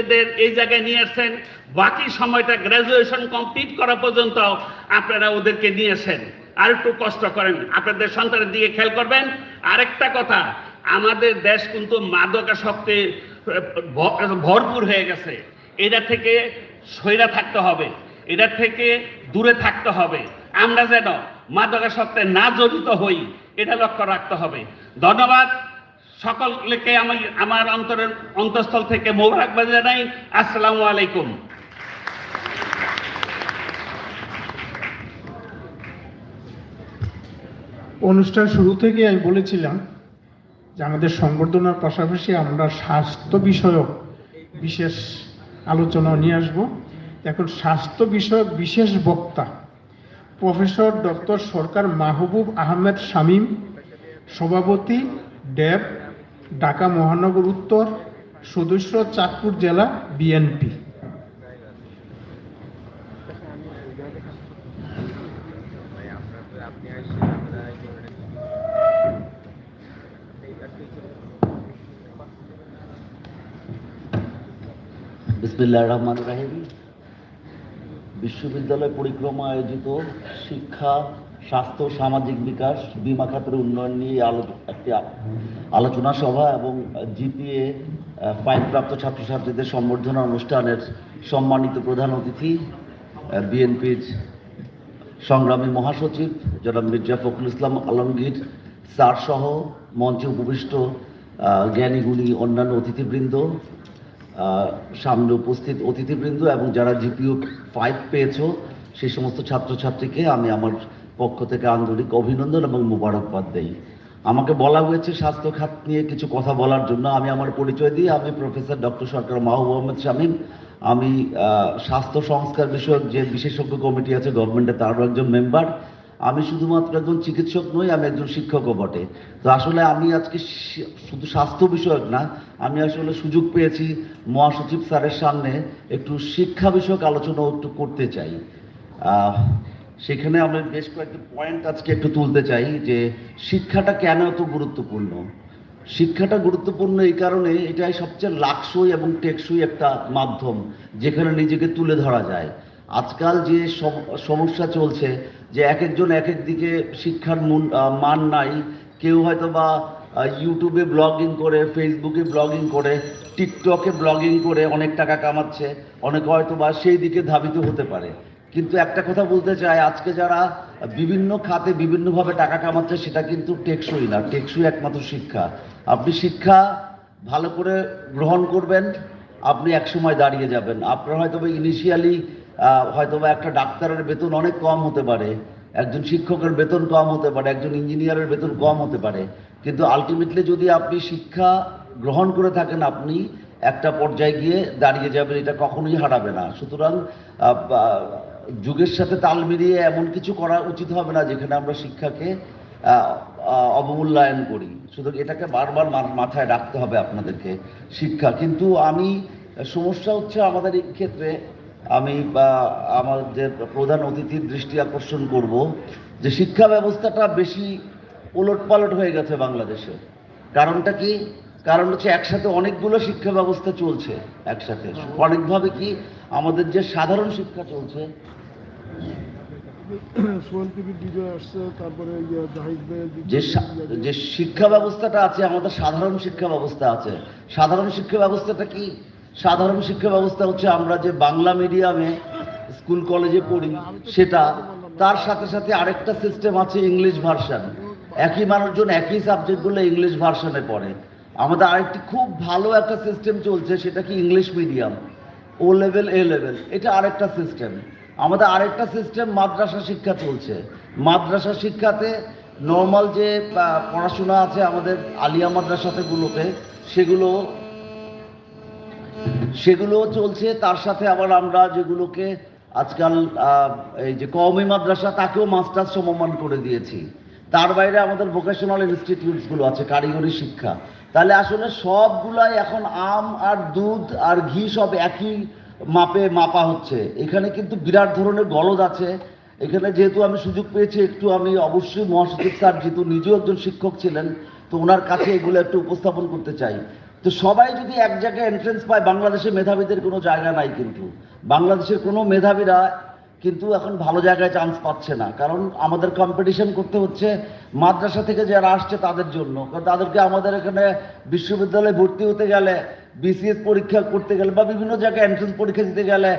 এদের এই জায়গায় নিয়ে আসছেন বাকি সময়টা গ্রাজুয়েশন কমপ্লিট করা পর্যন্ত আপনারা ওদেরকে নিয়েছেন আর একটু কষ্ট করেন। আপনাদের সন্তানের দিকে খেয়াল করবেন। আরেকটা কথা, আমাদের দেশ কিন্তু মাদকাসক্তে ভরপুর হয়ে গেছে। এটা থেকে সইরা থাকতে হবে। এটা থেকে দূরে থাকতে হবে। আমরা যেন মাদকাসক্তে না জড়িত হই, এটা লক্ষ্য রাখতে হবে। ধন্যবাদ। সকলকে আমি আমার অন্তরের অন্তঃস্থল থেকে মোবারকবাদ জানাই, আসসালামু আলাইকুম। অনুষ্ঠান শুরু থেকে আমি বলেছিলাম যে আমাদের সংবর্ধনার পাশাপাশি আমরা স্বাস্থ্য বিষয়ক বিশেষ আলোচনা নিয়ে আসব। এখন স্বাস্থ্য বিষয়ক বিশেষ বক্তা প্রফেসর ডক্টর সরকার মাহবুব আহমেদ শামীম, সভাপতি ড্যাব ঢাকা মহানগর উত্তর সদস্য চাঁদপুর জেলা বিএনপি রহমান রাহিম। বিশ্ববিদ্যালয় পরিক্রমা আয়োজিত শিক্ষা স্বাস্থ্য, সামাজিক বিকাশ, বিমা খাতের উন্নয়ন নিয়ে একটি আলোচনা সভা এবং জিপিএ ফাইভ প্রাপ্ত ছাত্রছাত্রীদের সম্বর্ধনা অনুষ্ঠানের সম্মানিত প্রধান অতিথি বিএনপির সংগ্রামী মহাসচিব জনাব মির্জা ফখরুল ইসলাম আলমগীর স্যার সহ মঞ্চে উপবিষ্ট জ্ঞানীগুণী অন্যান্য অতিথিবৃন্দ সামনে উপস্থিত অতিথিবৃন্দ এবং যারা জিপিও ফাইভ পেয়েছ, সেই সমস্ত ছাত্রছাত্রীকে আমি আমার পক্ষ থেকে আন্তরিক অভিনন্দন এবং মোবারকবাদ দেই। আমাকে বলা হয়েছে স্বাস্থ্য খাত নিয়ে কিছু কথা বলার জন্য। আমি আমার পরিচয় দিই। আমি প্রফেসর ডক্টর সরকার মাহবুব আহমেদ শামীম। আমি স্বাস্থ্য সংস্কার বিষয়ক যে বিশেষজ্ঞ কমিটি আছে গভর্নমেন্টে, তারও একজন মেম্বার। আমি শুধুমাত্র একজন চিকিৎসক নই, আমি একজন শিক্ষকও বটে। তো আসলে আমি আজকে শুধু স্বাস্থ্য বিষয়ক না, আমি আসলে সুযোগ পেয়েছি মহাসচিব স্যারের সামনে একটু শিক্ষা বিষয়ক আলোচনাও একটু করতে চাই। সেখানে আমি বেশ কয়েকটি পয়েন্ট আজকে একটু তুলতে চাই যে শিক্ষাটা কেন এত গুরুত্বপূর্ণ? শিক্ষাটা গুরুত্বপূর্ণ এই কারণে এটাই সবচেয়ে লাক্সই এবং টেকসই একটা মাধ্যম যেখানে নিজেকে তুলে ধরা যায়। আজকাল যে সমস্যা চলছে যে এক একজন এক এক দিকে শিক্ষার মান নাই, কেউ হয়তো বা ইউটিউবে ব্লগিং করে ফেসবুকে ব্লগিং করে টিকটকে ব্লগিং করে অনেক টাকা কামাচ্ছে, অনেকে হয়তো বা সেই দিকে ধাবিত হতে পারে। কিন্তু একটা কথা বলতে চাই, আজকে যারা বিভিন্ন খাতে বিভিন্নভাবে টাকা কামাচ্ছে, সেটা কিন্তু টেকসই না। টেকসই একমাত্র শিক্ষা। আপনি শিক্ষা ভালো করে গ্রহণ করবেন, আপনি একসময় দাঁড়িয়ে যাবেন। আপনার হয়তো ইনিশিয়ালি হয়তো একটা ডাক্তারের বেতন অনেক কম হতে পারে, একজন শিক্ষকের বেতন কম হতে পারে, একজন ইঞ্জিনিয়ারের বেতন কম হতে পারে। কিন্তু আলটিমেটলি যদি আপনি শিক্ষা গ্রহণ করে থাকেন, আপনি একটা পর্যায়ে গিয়ে দাঁড়িয়ে যাবেন, এটা কখনোই হারাবে না। সুতরাং যুগের সাথে তাল মিলিয়ে এমন কিছু করা উচিত হবে না যেখানে আমরা শিক্ষাকে অবমূল্যায়ন করি। সুতরাং এটাকে বারবার মাথায় রাখতে হবে আপনাদেরকে শিক্ষা। কিন্তু আমি, সমস্যা হচ্ছে আমাদের এই ক্ষেত্রে আমি, বা, আমাদের প্রধান অতিথির দৃষ্টি আকর্ষণ করব যে শিক্ষা ব্যবস্থাটা বেশি ওলট পালট হয়ে গেছে বাংলাদেশে। কারণটা কি? কারণ হচ্ছে একসাথে অনেকগুলো শিক্ষা ব্যবস্থা চলছে একসাথে। অনেকভাবে কি? আমাদের যে সাধারণ শিক্ষা চলছে। যে শিক্ষা ব্যবস্থাটা আছে আমাদের সাধারণ শিক্ষা ব্যবস্থা আছে। সাধারণ শিক্ষা ব্যবস্থাটা কি? সাধারণ শিক্ষা ব্যবস্থা হচ্ছে আমরা যে বাংলা মিডিয়ামে স্কুল কলেজে পড়ি সেটা তার সাথে সাথে আরেকটা সিস্টেম আছে ইংলিশ ভার্সান একই মানুষজন একই সাবজেক্টগুলো ইংলিশ ভার্সানে পড়ে। আমাদের আরেকটি খুব ভালো একটা সিস্টেম চলছে সেটা কি English medium O level A level এটা আরেকটা সিস্টেম আমাদের আরেকটা সিস্টেম মাদ্রাসা শিক্ষা চলছে। মাদ্রাসা শিক্ষাতে নর্মাল যে পড়াশোনা আছে আমাদের আলিয়া মাদ্রাসাতে গুলোতে, সেগুলো সেগুলো চলছে। তার সাথে আবার আমরা যেগুলোকে আজকাল এই যে কওমি মাদ্রাসা, তাকেও মাস্টার্স সমমান করে দিয়েছি। তার বাইরে আমাদের ভোকেশনাল ইনস্টিটিউটসগুলো আছে, কারিগরি শিক্ষা। তাহলে আসলে সবগুলাই এখন আম আর দুধ আর ঘি সব একই মাপে মাপা হচ্ছে। এখানে কিন্তু বিরাট ধরনের গলদ আছে। এখানে যেহেতু আমি সুযোগ পেয়েছি, একটু আমি অবশ্যই মহাসচিব স্যার যেহেতু নিজেও একজন শিক্ষক ছিলেন, তো ওনার কাছে এগুলো একটু উপস্থাপন করতে চাই। তো সবাই যদি এক জায়গায় এন্ট্রেন্স পায় বাংলাদেশে মেধাবীদের কোনো জায়গা নাই কিন্তু। বাংলাদেশের কোনো মেধাবীরা কিন্তু এখন ভালো জায়গায় চান্স পাচ্ছে না। কারণ আমাদের কম্পিটিশন করতে হচ্ছে মাদ্রাসা থেকে যারা আসছে তাদের জন্য। তাদেরকে আমাদের এখানে বিশ্ববিদ্যালয়ে ভর্তি হতে গেলে বিসিএস পরীক্ষা করতে গেলে বা বিভিন্ন জায়গায় এন্ট্রেন্স পরীক্ষা দিতে গেলে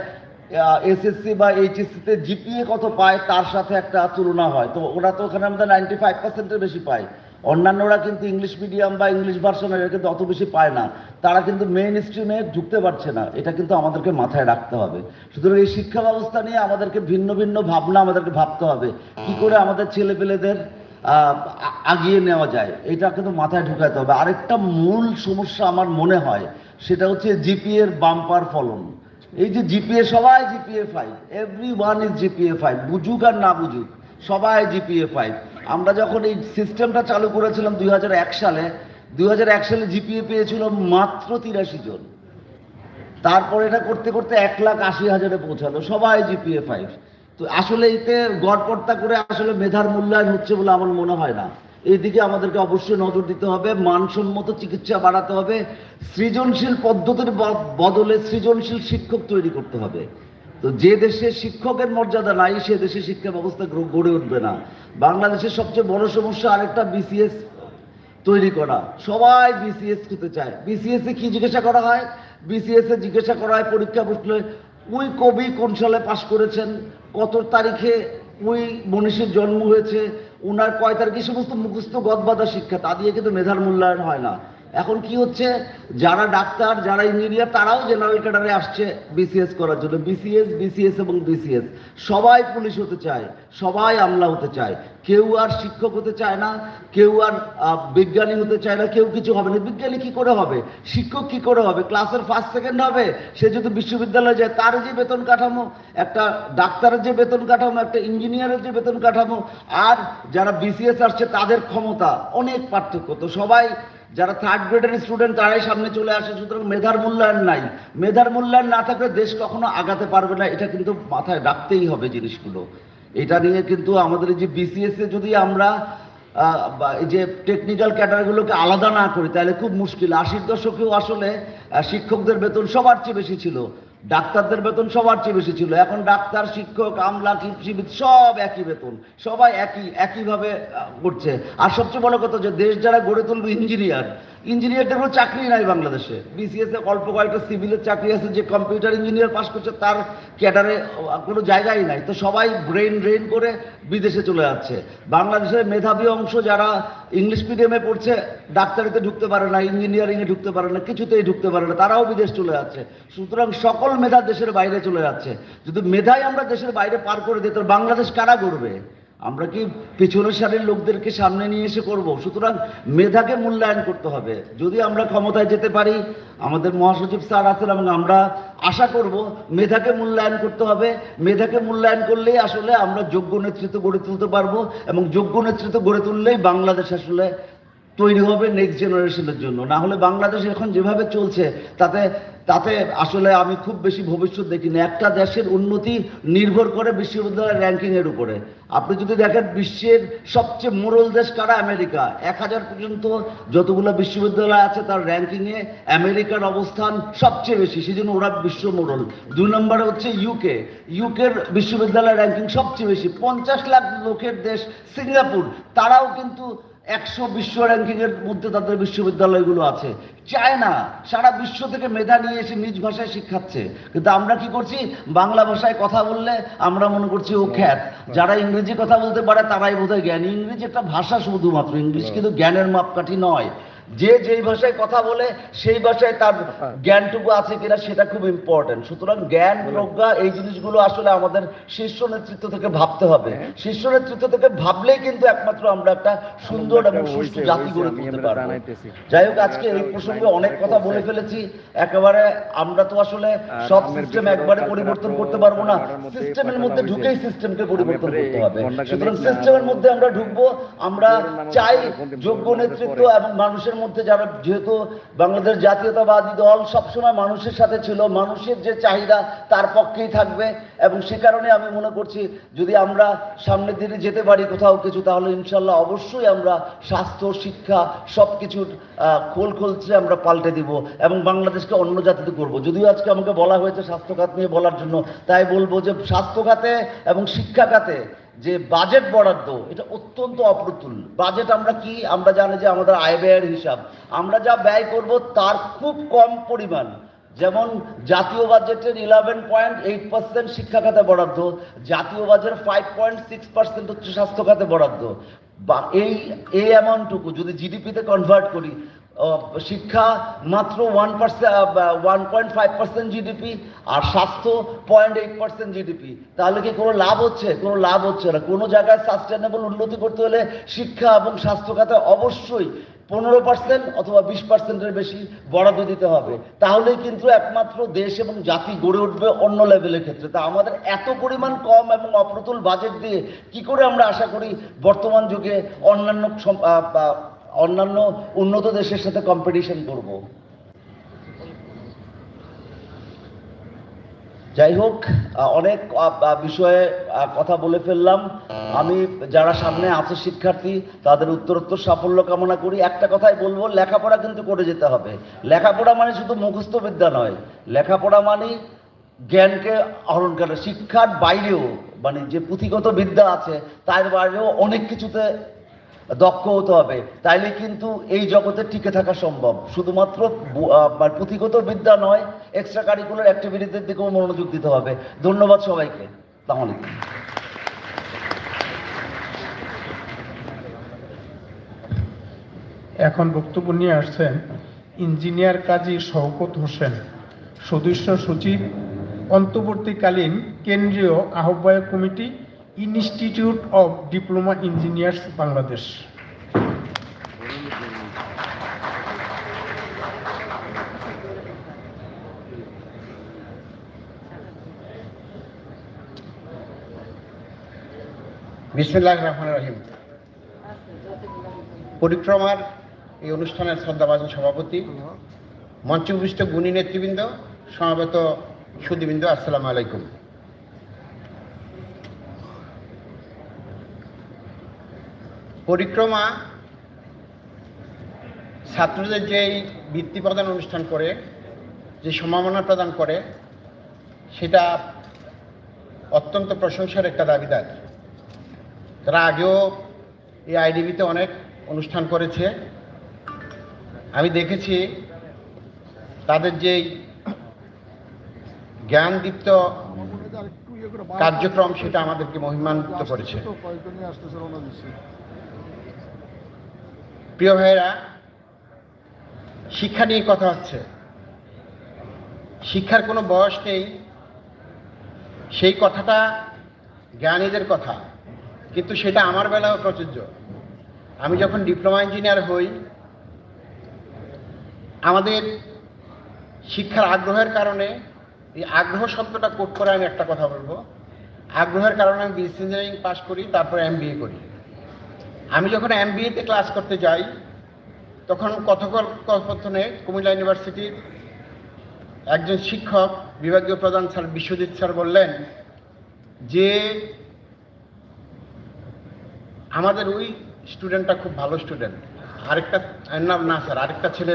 এসএসসি বা এইচএসসিতে জিপিএ কত পায়, তার সাথে একটা তুলনা হয়। তো ওরা তো ওখানে আমাদের নাইনটি ফাইভ পার্সেন্টের বেশি পায়। অন্যান্যরা কিন্তু ইংলিশ মিডিয়াম বা ইংলিশ ভার্সনের কিন্তু অত বেশি পায় না। তারা কিন্তু মেইন স্ট্রিমে ঢুকতে পারছে না। এটা কিন্তু আমাদেরকে মাথায় রাখতে হবে। সুতরাং এই শিক্ষা ব্যবস্থা নিয়ে আমাদেরকে ভিন্ন ভিন্ন ভাবনা আমাদেরকে ভাবতে হবে। কি করে আমাদের ছেলেপেলেদের আগিয়ে নেওয়া যায়, এটা কিন্তু মাথায় ঢুকাতে হবে। আরেকটা মূল সমস্যা আমার মনে হয়, সেটা হচ্ছে জিপিএর বাম্পার ফলন। এই যে জিপিএ সবাই GPA five every one is GPA five বুঝুক আর না বুঝুক, সবাই জিপিএ ফাইভ আমরা যখন এই সিস্টেমটা চালু করেছিলাম দু হাজার এক সালে দু হাজার এক সালে জিপিএ পেয়েছিল মাত্র তিরাশি জন। তারপর এটা করতে করতে এক লাখ আশি হাজারে পৌঁছালো, সবাই জিপিএ ফাইভ তো আসলে এতে গড়পড়তা করে আসলে মেধার মূল্যায়ন হচ্ছে বলে আমার মনে হয় না। এইদিকে আমাদেরকে অবশ্যই নজর দিতে হবে, মানসম্মত চিকিৎসা বাড়াতে হবে, সৃজনশীল পদ্ধতির বদলে সৃজনশীল শিক্ষক তৈরি করতে হবে। তো যে দেশে শিক্ষকের মর্যাদা নাই, সে দেশে শিক্ষা ব্যবস্থা গড়ে উঠবে না। বাংলাদেশের সবচেয়ে বড় সমস্যা আরেকটা বিসিএস তৈরি করা। সবাই বিসিএস হতে চায়। বিসিএস এ কি জিজ্ঞাসা করা হয়? বিসিএস এ জিজ্ঞাসা করা হয়, পরীক্ষা বসলে ওই কবি কোন সালে পাশ করেছেন? কত তারিখে ওই মনীষীর জন্ম হয়েছে? ওনার কয় তারিখে? সমস্ত মুখস্থ গদবাদা শিক্ষা, তা দিয়ে কিন্তু মেধার মূল্যায়ন হয় না। এখন কি হচ্ছে? যারা ডাক্তার, যারা ইঞ্জিনিয়ার, তারাও জেনারেল ক্যাডারে আসছে বিসিএস করার জন্য। বিসিএস বিসিএস এবং বিসিএস সবাই পুলিশ হতে চায়, সবাই আমলা হতে চায়। কেউ আর শিক্ষক হতে চায় না, কেউ আর বিজ্ঞানী হতে চায় না, কেউ কিছু হবে না। বিজ্ঞানী কি করে হবে? শিক্ষক কি করে হবে? ক্লাসের ফার্স্ট সেকেন্ড হবে? সে যদি বিশ্ববিদ্যালয়ে যায়, তার যে বেতন কাঠামো, একটা ডাক্তারের যে বেতন কাঠামো, একটা ইঞ্জিনিয়ারের যে বেতন কাঠামো, আর যারা বিসিএস আসছে, তাদের ক্ষমতা, অনেক পার্থক্য। তো সবাই যারা থার্ড গ্রেডের স্টুডেন্ট তারাই সামনে চলে আসে, সুতরাং মেধার মূল্যায়ন নাই। মেধার মূল্যায়ন না থাকলে দেশ কখনো আগাতে পারবে না, এটা কিন্তু মাথায় রাখতেই হবে জিনিসগুলো। এটা নিয়ে কিন্তু আমাদের যে বিসিএস এ যদি আমরা যে টেকনিক্যাল ক্যাটারগুলোকে আলাদা না করি, তাহলে খুব মুশকিল। আশির দশকেও আসলে শিক্ষকদের বেতন সবার চেয়ে বেশি ছিল। ডাক্তারদের বেতন সবার চেয়ে বেশি ছিল। এখন ডাক্তার, শিক্ষক, আমলা কৃষিবিদ সব একই বেতন। সবাই একই, একইভাবে করছে। আর সবচেয়ে বড় কথা যে দেশ যারা গড়ে তুলবে ইঞ্জিনিয়ার ইঞ্জিনিয়ারদের কোনো চাকরি নাই বাংলাদেশে। বিসিএস অল্প কয়েকটা সিভিলের চাকরি আছে, যে কম্পিউটার ইঞ্জিনিয়ার পাস করছে, তার ক্যাডারে কোনো জায়গাই নাই। তো সবাই ব্রেন ড্রেন করে বিদেশে চলে যাচ্ছে। বাংলাদেশের মেধাবী অংশ যারা ইংলিশ মিডিয়ামে পড়ছে, ডাক্তারিতে ঢুকতে পারে না ইঞ্জিনিয়ারিংয়ে ঢুকতে পারে না, কিছুতেই ঢুকতে পারে না, তারাও বিদেশ চলে যাচ্ছে। সুতরাং সকল মেধা দেশের বাইরে চলে যাচ্ছে। যদি মেধাই আমরা দেশের বাইরে পার করে দিই, তাহলে বাংলাদেশ কারা করবে আমরা কি পিছনের সারের লোকদেরকে সামনে নিয়ে এসে করব? সুতরাং মেধাকে মূল্যায়ন করতে হবে। যদি আমরা ক্ষমতায় যেতে পারি, আমাদের মহাসচিব স্যার আছেন এবং আমরা আশা করব মেধাকে মূল্যায়ন করতে হবে। মেধাকে মূল্যায়ন করলেই আসলে আমরা যোগ্য নেতৃত্ব গড়ে তুলতে পারব এবং যোগ্য নেতৃত্ব গড়ে তুললেই বাংলাদেশ আসলে তৈরি হবে নেক্সট জেনারেশনের জন্য। না হলে বাংলাদেশ এখন যেভাবে চলছে, তাতে তাতে আসলে আমি খুব বেশি ভবিষ্যৎ দেখি না একটা দেশের উন্নতি নির্ভর করে বিশ্ববিদ্যালয়ের র্যাঙ্কিং এর উপরে। আপনি যদি দেখেন, বিশ্বের সবচেয়ে মোরল দেশ কারা? আমেরিকা। এক হাজার পর্যন্ত যতগুলো বিশ্ববিদ্যালয় আছে, তার র্যাঙ্কিংয়ে আমেরিকার অবস্থান সবচেয়ে বেশি। সেই জন্য ওরা বিশ্ব মোরল। দুই নম্বরে হচ্ছে ইউকে ইউকের বিশ্ববিদ্যালয় র্যাঙ্কিং সবচেয়ে বেশি। পঞ্চাশ লাখ লোকের দেশ সিঙ্গাপুর। তারাও কিন্তু একশো বিশ্ব র্যাঙ্কিংয়ের মধ্যে তাদের বিশ্ববিদ্যালয়গুলো আছে। চায় না সারা বিশ্ব থেকে মেধা নিয়ে এসে নিজ ভাষায় শিক্ষাচ্ছে। কিন্তু আমরা কি করছি? বাংলা ভাষায় কথা বললে আমরা মনে করছি ও খ্যাত। যারা ইংরেজি কথা বলতে পারে তারাই বোধহয় জ্ঞান। ইংরেজি একটা ভাষা শুধুমাত্র। ইংলিশ কিন্তু জ্ঞানের মাপকাঠি নয়। যে যেই ভাষায় কথা বলে সেই ভাষায় তার জ্ঞানটুকু আছে কিনা সেটা খুব ইম্পর্টেন্ট সুতরাং জ্ঞান প্রজ্ঞা এই জিনিসগুলো আসলে আমাদের শীর্ষ নেতৃত্ব থেকে ভাবতে হবে। শীর্ষ নেতৃত্ব থেকে ভাবলেই কিন্তু একমাত্র আমরা একটা সুন্দর এবং সুস্থ জাতি গড়ে তুলতে পারব। যাই হোক আজকে এই প্রসঙ্গে অনেক কথা বলে ফেলেছি। একেবারে আমরা তো আসলে সব সিস্টেম একবারে পরিবর্তন করতে পারব না। সিস্টেমের মধ্যে ঢুকেই সিস্টেমকে পরিবর্তন করতে হবে। সুতরাং সিস্টেমের মধ্যে আমরা ঢুকবো আমরা চাই যোগ্য নেতৃত্ব এবং মানুষের মধ্যে যারা যেহেতু বাংলাদেশ জাতীয়তাবাদী দল সবসময় মানুষের সাথে ছিল, মানুষের যে চাহিদা তার পক্ষেই থাকবে এবং সে কারণে আমি মনে করছি যদি আমরা সামনের দিনে যেতে পারি কোথাও কিছু, তাহলে ইনশাল্লাহ অবশ্যই আমরা স্বাস্থ্য, শিক্ষা সব কিছুর খোল খুলছে আমরা পাল্টে দিব এবং বাংলাদেশকে অন্য জাতিতে করব। যদিও আজকে আমাকে বলা হয়েছে স্বাস্থ্য খাত নিয়ে বলার জন্য, তাই বলব যে স্বাস্থ্য খাতে এবং শিক্ষা খাতে যে বাজেট বরাদ্দ, এটা অত্যন্ত অপ্রতুল। বাজেট আমরা কি? আমরা জানি যে আমাদের আয় ব্যয়ের হিসাব। আমরা যা ব্যয় করব তার খুব কম পরিমাণ। যেমন জাতীয় বাজেটের ইলেভেন পয়েন্ট এইট পার্সেন্ট শিক্ষা খাতে বরাদ্দ, জাতীয় বাজেটের ফাইভ পয়েন্ট সিক্স পার্সেন্ট হচ্ছে স্বাস্থ্য খাতে বরাদ্দ। বা এই এই অ্যামাউন্টটুকু যদি জিডিপিতে কনভার্ট করি শিক্ষা মাত্র one percent one point five percent GDP আর স্বাস্থ্য পয়েন্ট এইট পার্সেন্ট জিডিপি তাহলে কি কোনো লাভ হচ্ছে? কোনো লাভ হচ্ছে না। কোনো জায়গায় সাস্টেনেবল উন্নতি করতে হলে শিক্ষা এবং স্বাস্থ্য খাতে অবশ্যই পনেরো পার্সেন্ট অথবা বিশ পার্সেন্টের বেশি বরাদ্দ দিতে হবে। তাহলেই কিন্তু একমাত্র দেশ এবং জাতি গড়ে উঠবে অন্য লেভেলের ক্ষেত্রে। তা আমাদের এত পরিমাণ কম এবং অপ্রতুল বাজেট দিয়ে কি করে আমরা আশা করি বর্তমান যুগে অন্যান্য অন্যান্য উন্নত দেশের সাথে কম্পিটিশন করব। যাই হোক অনেক বিষয়ে কথা বলে ফেললাম। আমি যারা সামনে আছে শিক্ষার্থী, তাদের উত্তরোত্তর সাফল্য কামনা করি। একটা কথাই বলব, লেখাপড়া কিন্তু করে যেতে হবে। লেখাপড়া মানে শুধু মুখস্থ বিদ্যা নয়। লেখাপড়া মানে জ্ঞানকে আহরণ করা। শিক্ষার বাইরেও মানে যে পুঁথিগত বিদ্যা আছে, তার বাইরেও অনেক কিছুতে দক্ষ হতে হবে। তাইলে কিন্তু এই জগতে টিকে থাকা সম্ভব। শুধুমাত্র মানে পুঁথিগত বিদ্যা নয় এক্সট্রা কারিকুলার অ্যাক্টিভিটিদের দিকেও মনোযোগ দিতে হবে। ধন্যবাদ সবাইকে। আলাইকুম। এখন বক্তব্য নিয়ে আসছেন ইঞ্জিনিয়ার কাজী শওকত হোসেন, সদস্য সচিব, অন্তর্বর্তীকালীন কেন্দ্রীয় আহ্বায়ক committee institute of diploma engineers Bangladesh Bismillah Rahman Rahim. পরিক্রমার এই অনুষ্ঠানের শ্রদ্ধাভাজন সভাপতি, মঞ্চে উপবিষ্ট গুণী নেতৃবৃন্দ, সমাবেত সুদীবৃন্দ আসসালামু আলাইকুম। পরিক্রমা ছাত্রদের যেই বৃত্তি প্রদান অনুষ্ঠান করে, যে সম্ভাবনা প্রদান করে, সেটা অত্যন্ত প্রশংসার একটা দাবিদার। তারা আগেও এই আইডিবিতে অনেক অনুষ্ঠান করেছে। আমি দেখেছি তাদের যেই জ্ঞানদীপ্ত কার্যক্রম, সেটা আমাদেরকে মহিমান্বিত করেছে। প্রিয় ভাইয়েরা, শিক্ষা নিয়ে কথা হচ্ছে। শিক্ষার কোনো বয়স নেই। সেই কথাটা জ্ঞানীদের কথা, কিন্তু সেটা আমার বেলাও প্রযোজ্য। আমি যখন ডিপ্লোমা ইঞ্জিনিয়ার হই, আমাদের শিক্ষার আগ্রহের কারণে, এই আগ্রহ শব্দটা কোট করে আমি একটা কথা বলব। আগ্রহের কারণে আমি বিএসসি ইঞ্জিনিয়ারিং পাশ করি, তারপরে এম করি। আমি যখন এম তে ক্লাস করতে যাই, তখন কথোপকথনে কুমিল্লা ইউনিভার্সিটির একজন শিক্ষক, বিভাগীয় প্রধান স্যার বিশ্বজিৎ স্যার বললেন যে, আমাদের ওই স্টুডেন্টটা খুব ভালো স্টুডেন্ট আরেকটা, না না স্যার আরেকটা ছেলে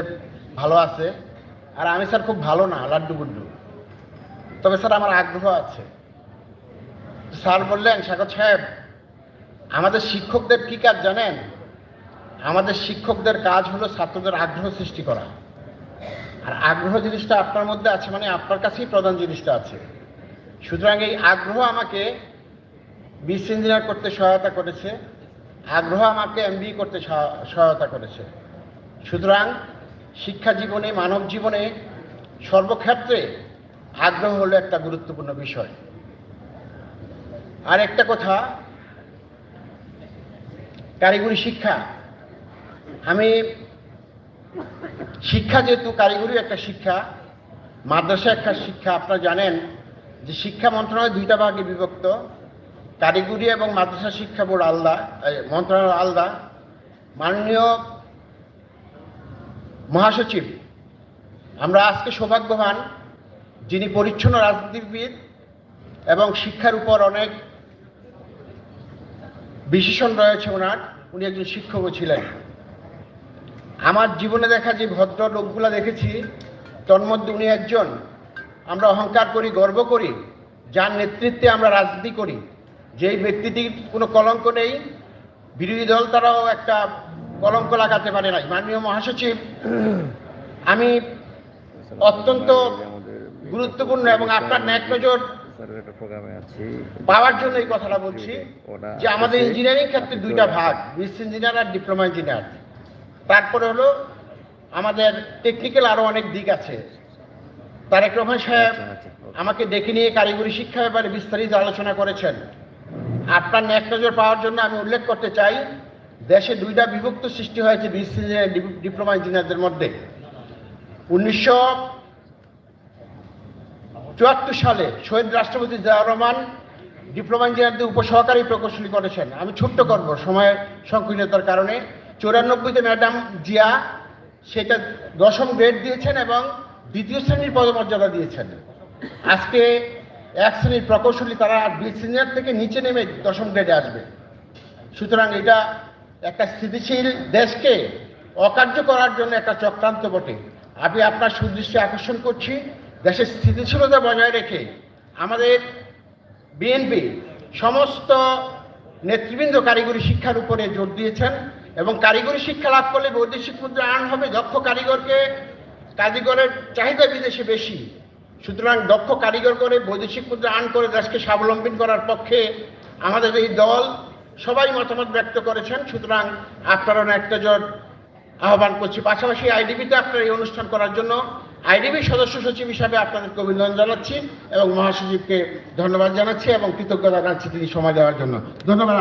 ভালো আছে। আর আমি স্যার খুব ভালো না লাড্ডু গুড্ডু তবে স্যার আমার আগ্রহ আছে। স্যার বললেন স্বাগত সাহেব আমাদের শিক্ষকদের কি কাজ জানেন? আমাদের শিক্ষকদের কাজ হলো ছাত্রদের আগ্রহ সৃষ্টি করা। আর আগ্রহ জিনিসটা আপনার মধ্যে আছে মানে আপনার কাছেই প্রধান জিনিসটা আছে। সুতরাং এই আগ্রহ আমাকে বিশ ইঞ্জিনিয়ার করতে সহায়তা করেছে। আগ্রহ আমাকে এমবি করতে সহা- সহায়তা করেছে। সুতরাং শিক্ষা জীবনে, মানব জীবনে সর্বক্ষেত্রে আগ্রহ হলো একটা গুরুত্বপূর্ণ বিষয়। আর একটা কথা কারিগরি শিক্ষা। আমি শিক্ষা যেহেতু কারিগরি একটা শিক্ষা, মাদ্রাসা একটা শিক্ষা, আপনারা জানেন যে শিক্ষা মন্ত্রণালয় দুইটা ভাগে বিভক্ত। কারিগরি এবং মাদ্রাসা শিক্ষা বোর্ড আলাদা মন্ত্রণালয় আলাদা। মাননীয় মহাসচিব, আমরা আজকে সৌভাগ্যবান যিনি পরিচ্ছন্ন রাজনীতিবিদ এবং শিক্ষার উপর অনেক বিশেষণ রয়েছে ওনার। উনি একজন শিক্ষকও ছিলেন। আমার জীবনে দেখা যে ভদ্র লোকগুলো দেখেছি, তন্মধ্যে উনি একজন। আমরা অহংকার করি, গর্ব করি, যার নেতৃত্বে আমরা রাজনীতি করি। যেই ব্যক্তিটির কোনো কলঙ্ক নেই, বিরোধী দল তারাও একটা কলঙ্ক লাগাতে পারে নাই। মাননীয় মহাসচিব, আমি অত্যন্ত গুরুত্বপূর্ণ এবং আপনার ন্যাক নজর পাওয়ার জন্য এই কথাটা বলছি যে আমাদের ইঞ্জিনিয়ারিং ক্ষেত্রে দুইটা ভাগ বিএসসি ইঞ্জিনিয়ার আর ডিপ্লোমা ইঞ্জিনিয়ার তারপরে হলো আমাদের টেকনিক্যাল আরও অনেক দিক আছে। তারেক রহমান সাহেব আমাকে ডেকে নিয়ে কারিগরি শিক্ষা ব্যাপারে বিস্তারিত আলোচনা করেছেন। আপনার ন্যাক নজর পাওয়ার জন্য আমি উল্লেখ করতে চাই দেশে দুইটা বিভক্ত সৃষ্টি হয়েছে বিএসসি ইঞ্জিনিয়ার ডিপ্লোমা ইঞ্জিনিয়ারদের মধ্যে। উনিশশো চুয়াত্তর সালে শহীদ রাষ্ট্রপতি জিয়াউর রহমান ডিপ্লোমা ইঞ্জিনিয়ারদের উপসহকারী প্রকৌশলী করেছেন। আমি ছোট্ট করব সময়ের সংকীর্ণতার কারণে। চৌরানব্বইতে ম্যাডাম জিয়া সেটা দশম গ্রেড দিয়েছেন এবং দ্বিতীয় শ্রেণির পদমর্যাদা দিয়েছেন। আজকে এক শ্রেণির প্রকৌশলী তারা বি সিনিয়র থেকে নিচে নেমে দশম গ্রেডে আসবে। সুতরাং এটা একটা স্থিতিশীল দেশকে অকার্য করার জন্য একটা চক্রান্ত বটে। আমি আপনার সুদৃষ্টি আকর্ষণ করছি। দেশের স্থিতিশীলতা বজায় রেখে আমাদের বিএনপি সমস্ত নেতৃবৃন্দ কারিগরি শিক্ষার উপরে জোর দিয়েছেন এবং কারিগরি শিক্ষা লাভ করলে বৈদেশিক মুদ্রা আর্ন হবে। দক্ষ কারিগরকে কারিগরের চাহিদা বিদেশে বেশি। সুতরাং দক্ষ কারিগর করে বৈদেশিক মুদ্রা আর্ন করে দেশকে স্বাবলম্বী করার পক্ষে আমাদের এই দল সবাই মতামত ব্যক্ত করেছেন। সুতরাং আপনারা একটা জোট আহ্বান করছি। পাশাপাশি আইডিবিতে আপনারা এই অনুষ্ঠান করার জন্য আইডিবি সদস্য সচিব হিসাবে আপনাদেরকে অভিনন্দন জানাচ্ছি এবং মহাসচিবকে ধন্যবাদ জানাচ্ছি এবং কৃতজ্ঞতা জানাচ্ছি তিনি সময় দেওয়ার জন্য। ধন্যবাদ